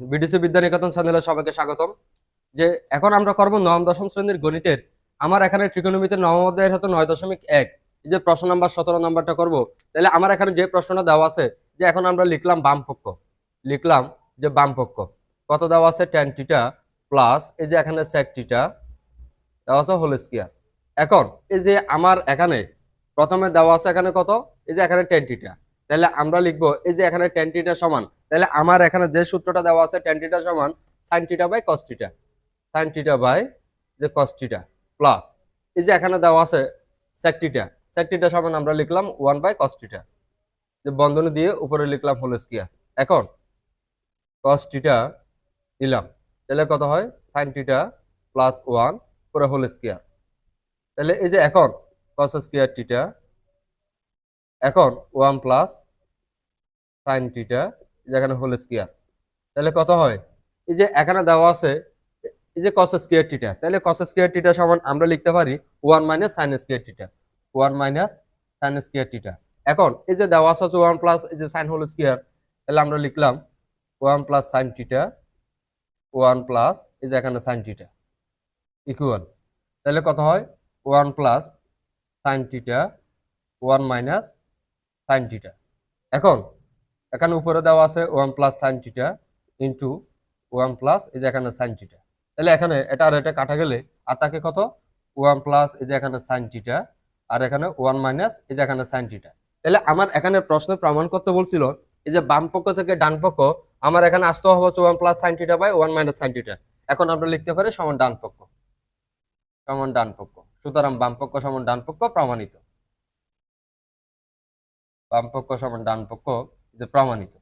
BDC Vidya Niketan চ্যানেলে সবাইকে স্বাগতম। যে এখন আমরা করব নবম, দশম শ্রেণির গণিতের। আমার এখানে ত্রিকোণমিতির নবম অধ্যায়ের হতো নয় দশমিক এক। যে প্রশ্ন নাম্বার সতেরো নাম্বারটা করব, তাহলে আমার এখানে যে প্রশ্নটা দেওয়া আছে, যে এখন আমরা লিখলাম বাম পক্ষ লিখলাম যে বাম পক্ষ কত দেওয়া আছে? টেন টিটা প্লাস এই যে এখানে সেক টিটা দেওয়া আছে হোল স্কোয়ার এখন এই যে আমার এখানে প্রথমে দেওয়া আছে এখানে কত? এই যে এখানে টেন টিটা তাহলে আমরা লিখব, এই যে এখানে টেন টিটা সমান, তাহলে আমার এখানে যে সূত্রটা দেওয়া আছে টেন টিটা সমান sine theta by cos theta sine theta by যে কস টিটা প্লাস এই যে এখানে দেওয়া আছে সেক টিটা সেক টিটা সমান আমরা লিখলাম ওয়ান বাই কস টিটা যে বন্ধনী দিয়ে উপরে লিখলাম হোল এখন কস টিটা নিলাম তাহলে কত হয়? সাইন টিটা প্লাস ওয়ান করে হোল তাহলে এই যে এখন কস টিটা এখন ওয়ান প্লাস সাইন টিটা যেখানে হোল স্কোয়ার। তাহলে কত হয়? এই যে এখানে দেওয়া আছে, এই যে কস স্কোয়ার টিটা তাহলে কস স্কোয়ার টিটা সমান আমরা লিখতে পারি one minus sine square theta one minus sine square theta এখন এই যে দেওয়া আছে ওয়ান প্লাস, এই যে সাইন হোল স্কোয়ার, তাহলে আমরা লিখলাম one plus sine theta one plus, এই যে এখানে সাইন টিটা ইকুয়াল তাহলে কত হয়? One plus sine theta one minus sine theta এখন, এখানে উপরে দেওয়া আছে one plus sine theta into one plus এই যে এখানে সাইন টিটা তাহলে এখানে এটা আর এটা কাটা গেলে আর তাকে কত? ওয়ান প্লাস এই যে এখানে সাইন টিটা আর এখানে ওয়ান মাইনাস এই যে এখানে সাইন টিটা তাহলে আমার এখানে প্রশ্ন প্রমাণ করতে বলছিল, এই যে বাম পক্ষ থেকে ডান পক্ষ, আমার এখানে আসতে হবে হচ্ছে one plus sine theta by one minus sine theta এখন আমরা লিখতে পারি সমান ডান পক্ষ। সমান ডান পক্ষ। সুতরাং বাম পক্ষ সমান ডান পক্ষ প্রমাণিত। বাম পক্ষ সমান ডানপক্ষ যে প্রমাণিত।